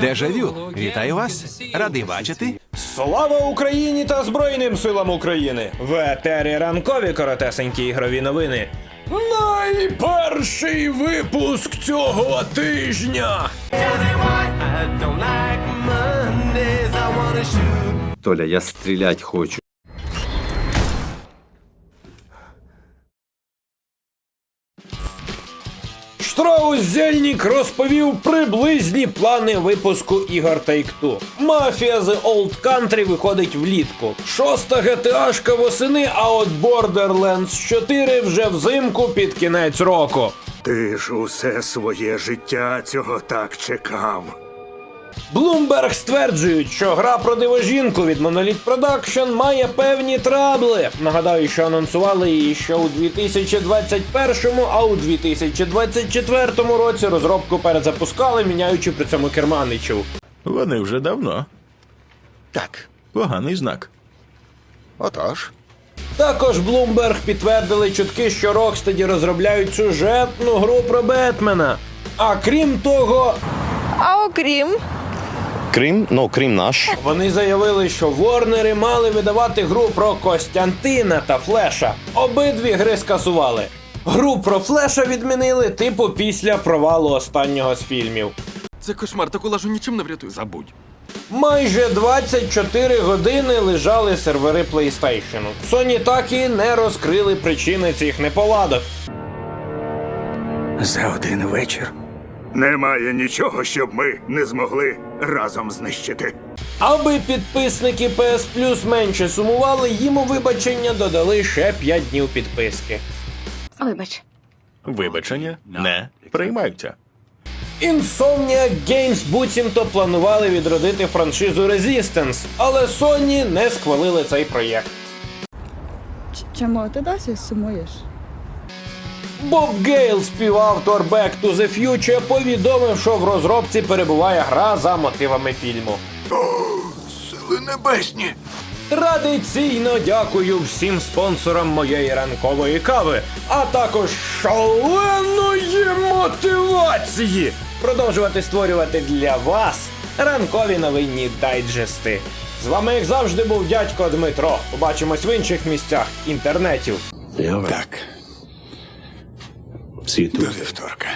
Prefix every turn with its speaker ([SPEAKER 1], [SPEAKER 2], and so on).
[SPEAKER 1] Дежавю, вітаю вас. Радий бачити.
[SPEAKER 2] Слава Україні та Збройним силам України! В етері ранкові коротесенькі ігрові новини. Найперший випуск цього тижня.
[SPEAKER 3] Толя, я стрілять хочу.
[SPEAKER 2] Штраус Зельнік розповів приблизні плани випуску ігор Take-Two. Мафія The Old Country виходить влітку. Шоста GTA-шка восени, а от Borderlands 4 вже взимку під кінець року.
[SPEAKER 4] Ти ж усе своє життя цього так чекав.
[SPEAKER 2] Bloomberg стверджують, що гра про дивожінку від Monolith Production має певні трабли. Нагадаю, що анонсували її ще у 2021, а у 2024 році розробку перезапускали, міняючи при цьому керманичів.
[SPEAKER 5] Вони вже давно.
[SPEAKER 6] Так.
[SPEAKER 5] Поганий знак.
[SPEAKER 6] Отож.
[SPEAKER 2] Також Bloomberg підтвердили чутки, що Rocksteady розробляють сюжетну гру про Бетмена. А крім того,
[SPEAKER 7] А окрім
[SPEAKER 6] Крим, ну Крим наш.
[SPEAKER 2] Вони заявили, що Ворнери мали видавати гру про Костянтина та Флеша. Обидві гри скасували. Гру про Флеша відмінили, типу, після провалу останнього з фільмів.
[SPEAKER 8] Це кошмар, таку лажу нічим не врятую. Забудь.
[SPEAKER 2] Майже 24 години лежали сервери PlayStation. Sony так і не розкрили причини цих неполадок.
[SPEAKER 4] За один вечір. Немає нічого, щоб ми не змогли разом знищити.
[SPEAKER 2] Аби підписники PS Plus менше сумували, їм у вибачення додали ще 5 днів підписки.
[SPEAKER 7] вибач.
[SPEAKER 5] Вибачення не приймаються.
[SPEAKER 2] Insomniac Games буцімто планували відродити франшизу Resistance, але Sony не схвалили цей проєкт.
[SPEAKER 9] Чому ти досі сумуєш?
[SPEAKER 2] Боб Гейл, співавтор Back to the Future, повідомив, що в розробці перебуває гра за мотивами фільму.
[SPEAKER 4] Сили небесні.
[SPEAKER 2] Традиційно дякую всім спонсорам моєї ранкової кави, а також шаленої мотивації продовжувати створювати для вас ранкові новинні дайджести. З вами, як завжди, був дядько Дмитро. Побачимось в інших місцях інтернетів.
[SPEAKER 4] Так. До вівторка.